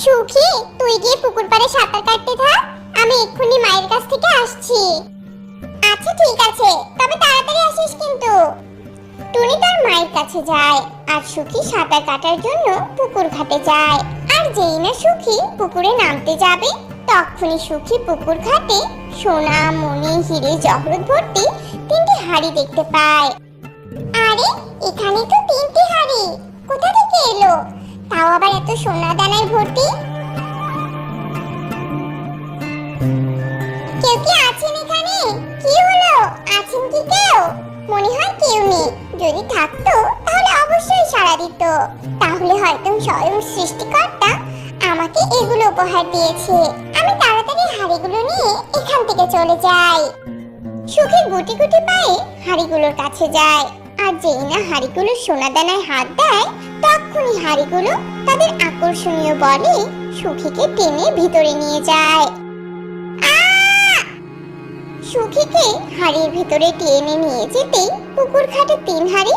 সুখী? তুই গিয়ে পুকুর পাড়ে সাঁতার কাটতে থাক। আমি এক্ষুনি মায়ের কাছ থেকে আসছি। আচ্ছা ঠিক আছে। তবে তাড়াতাড়ি আসিস কিন্তু। টুনি তার মায়ের কাছে যায়। আর সুখী সাঁতার কাটার জন্য পুকুর ঘাটে যায়। আর যেই না সুখী পুকুরে নামতে যাবে, তখনই সুখী পুকুর ঘাটে সোনা মণি হিরে, জহরত ভর্তি তিনটি হাড়ি দেখতে পায়। আরে, এখানে তো তিনটি হাড়ি। কোথা থেকে এলো? তাও আবার এত সোনা দানায় কেউ কি আছেন এখানে? কি হলো? আছেন কি কেউ? মনে হয় কেউ নেই। যদি থাকতো, তাহলে অবশ্যই সাড়া দিত। তাহলে হয়তো স্বয়ং সৃষ্টিকর্তা আমাকে এগুলো উপহার দিয়েছে। আমি তাড়াতাড়ি হাড়িগুলো নিয়ে এখান থেকে চলে যাই। সুখী গুটি গুটি পায়ে হাড়িগুলোর কাছে যায় আর যেই না হাড়িগুলো সোনা দানায় হাত দেয়, তখনই হাড়িগুলো তাদের আকর্ষণীয় বলে সুখীকে টেনে ভিতরে নিয়ে যায়! সুখীকে হাড়ির ভিতরে টেনে নিয়ে যেতেই পুকুর ঘাটে তিন হাড়ি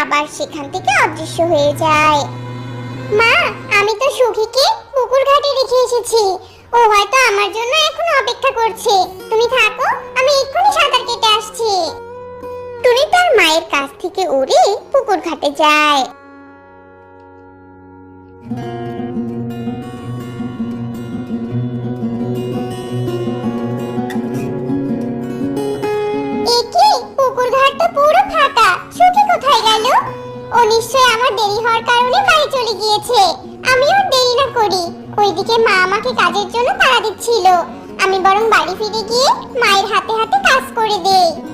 আবার সেখান থেকে অদৃশ্য হয়ে যায়। মা, আমি তো সুখীকে পুকুর ঘাটে রেখে এসেছি। ও হয়তো আমার জন্য এখন অপেক্ষা করছে। তুমি থাকো, আমি এক্ষুনি সাঁতার কেটে আসছি। টুনি তার মায়ের কাছ থেকে উড়ে পুকুর ঘাটে যায়। পুকুর পুরো ফাঁকা। সুখী কোথায় গেল? ও নিশ্চয় আমার দেরি হওয়ার কারণে বাড়ি চলে গিয়েছে। আমি আমিও দেরি না করি। ওইদিকে মা আমাকে কাজের জন্য তাড়া দিচ্ছিল। আমি বরং বাড়ি ফিরে গিয়ে মায়ের হাতে হাতে কাজ করে দেই।